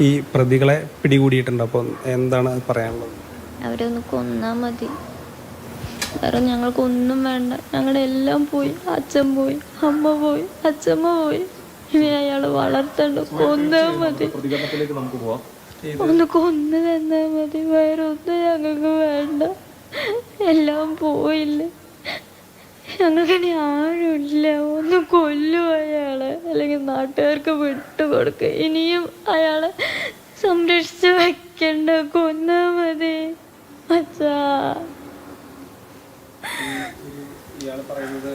ഈ പ്രതികളെ പിടികൂടിയിട്ടുണ്ട്. അപ്പോൾ എന്താണ് പറയാനുള്ളത്? അവരൊന്ന് കൊന്നാ മതി. വേറെ ഞങ്ങൾക്കൊന്നും വേണ്ട. ഞങ്ങളെല്ലാം പോയി. അച്ഛൻ പോയി. അമ്മ പോയി. അച്ഛമ്മ പോയി. ഇനി അയാൾ വളർത്തണ്ട. കൊന്നാ മതി. ഒന്ന് കൊന്നു തന്നാ മതി. വേറെ ഒന്നും ഞങ്ങൾക്ക് വേണ്ട. എല്ലാം പോയില്ലേ. ഞങ്ങൾക്കിനി ആരുമില്ല. ഒന്ന് കൊല്ലും അയാളെ. അല്ലെങ്കിൽ നാട്ടുകാർക്ക് വിട്ടുകൊടുക്കുക ഇനിയും അയാളെ സംരക്ഷിച്ച് വെക്കണ്ട. കൊന്നാ മതി. അച്ഛാ. ഇയാൾ പറയുന്നത്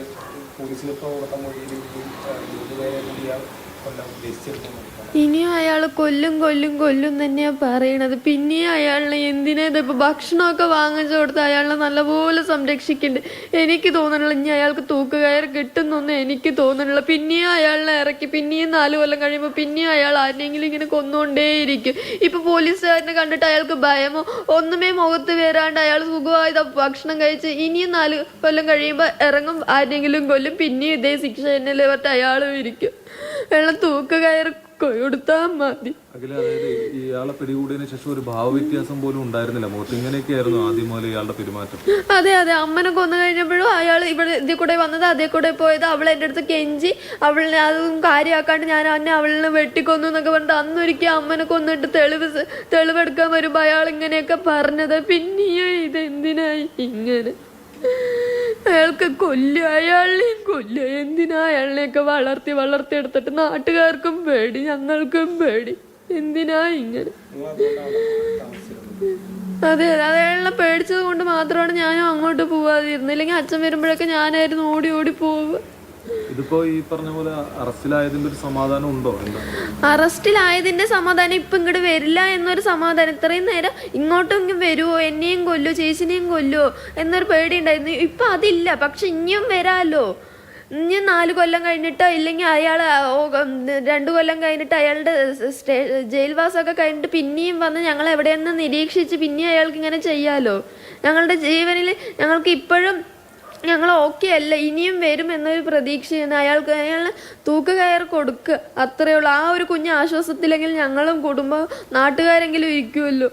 ഇനിയും അയാൾ കൊല്ലും കൊല്ലും കൊല്ലും തന്നെയാ പറയണത്. പിന്നെയും അയാളിനെ എന്തിനാ ഇതിപ്പോ ഭക്ഷണമൊക്കെ വാങ്ങിച്ചു കൊടുത്ത് അയാളെ നല്ലപോലെ സംരക്ഷിക്കുന്നുണ്ട് എനിക്ക് തോന്നണില്ല ഇനി അയാൾക്ക് തൂക്കുകയർ കിട്ടുന്നൊന്നും എനിക്ക് തോന്നണില്ല. പിന്നെയും അയാളിനെ ഇറക്കി പിന്നെയും നാല് കൊല്ലം കഴിയുമ്പോൾ പിന്നെയും അയാൾ ആരെങ്കിലും ഇങ്ങനെ കൊന്നുകൊണ്ടേയിരിക്കും ഇപ്പൊ പോലീസുകാരനെ കണ്ടിട്ട് അയാൾക്ക് ഭയമോ? ഒന്നുമേ മുഖത്ത് വരാണ്ട് അയാൾ സുഖമായി ഭക്ഷണം കഴിച്ച് ഇനിയും നാല് കൊല്ലം കഴിയുമ്പോൾ ഇറങ്ങും ആരെങ്കിലും കൊല്ലും പിന്നെയും ഇതേ ശിക്ഷ എന്നെ പറഞ്ഞിട്ട് അയാളും ഇരിക്കും. വെള്ളം തൂക്കുകയർ കൊടുത്താ മതി. അഖില അതായത് ഇയാളെ പിടികൂടിയതിനു ശേഷം ഒരു ഭാവവ്യത്യാസം പോലും ഉണ്ടായിരുന്നില്ല. മുഖത്ത് ഇങ്ങനെയൊക്കെയായിരുന്നു ആദ്യം മുതൽ ഇയാളുടെ പെരുമാറ്റം. അതെ അതെ. അമ്മനെ കൊന്നു കഴിഞ്ഞപ്പോഴും അയാൾ ഇവിടെ ഇതിൽ കൂടെ വന്നത് അതേ കൂടെ പോയത്. അവൾ എന്റെ അടുത്ത് കെഞ്ചി അവളിനെ അതും കാര്യമാക്കാണ്ട് ഞാൻ അന്നെ അവളിനെ വെട്ടിക്കൊന്നു എന്നൊക്കെ പറഞ്ഞിട്ട് അന്നൊരിക്കൽ അമ്മനെ കൊന്നിട്ട് തെളിവ് തെളിവെടുക്കാൻ വരുമ്പോൾ അയാൾ ഇങ്ങനെയൊക്കെ പറഞ്ഞത്. പിന്നെയോ ഇതെന്തിനായി ഇങ്ങനെ? അയാൾക്ക് കൊല്ലുക അയാളെയും കൊല്ലുക എന്തിനാ അയാളിനെയൊക്കെ വളർത്തി വളർത്തി എടുത്തിട്ട് നാട്ടുകാർക്കും പേടി ഞങ്ങൾക്കും പേടി? എന്തിനാ ഇങ്ങനെ? അതെ അതെ അയാളെ പേടിച്ചത് കൊണ്ട് മാത്രമാണ് ഞാനും അങ്ങോട്ട് പോവാതിരുന്നത്. ഇല്ലെങ്കിൽ അച്ഛൻ വരുമ്പോഴൊക്കെ ഞാനായിരുന്നു ഓടി ഓടി പോവുക. ഇതിപ്പോ ഈ പറഞ്ഞ പോലെ അറസ്റ്റിലായതിന്റെ ഒരു സമാധാനം ഉണ്ടോ? അറസ്റ്റിലായതിന്റെ സമാധാനം ഇപ്പൊ ഇങ്ങോട്ട് വരില്ല എന്നൊരു സമാധാനം. ഇത്രയും നേരം ഇങ്ങോട്ടും വരുമോ എന്നെയും കൊല്ലോ ചേച്ചിനെയും കൊല്ലോ എന്നൊരു പേടി ഉണ്ടായിരുന്നു ഇപ്പൊ അതില്ല. പക്ഷെ ഇനിയും വരാലോ? ഇനി നാല് കൊല്ലം കഴിഞ്ഞിട്ടോ? ഇല്ലെങ്കിൽ അയാൾ രണ്ട് കൊല്ലം കഴിഞ്ഞിട്ട് അയാളുടെ സ്റ്റേ ജയിൽവാസമൊക്കെ കഴിഞ്ഞിട്ട് പിന്നെയും വന്ന് ഞങ്ങൾ എവിടെയെന്ന് നിരീക്ഷിച്ച് പിന്നെയും അയാൾക്ക് ഇങ്ങനെ ചെയ്യാലോ? ഞങ്ങളുടെ ജീവനിൽ ഞങ്ങൾക്ക് ഇപ്പോഴും ഞങ്ങൾ ഓക്കെ അല്ല ഇനിയും വരും എന്നൊരു പ്രതീക്ഷയാണ്. അയാൾക്ക് അയാൾ തൂക്കുകയർ കൊടുക്കുക അത്രയേ ഉള്ളൂ. ആ ഒരു കുഞ്ഞ് ആശ്വാസത്തിലെങ്കിൽ ഞങ്ങളും കുടുംബം നാട്ടുകാരെങ്കിലും ഇരിക്കുമല്ലോ.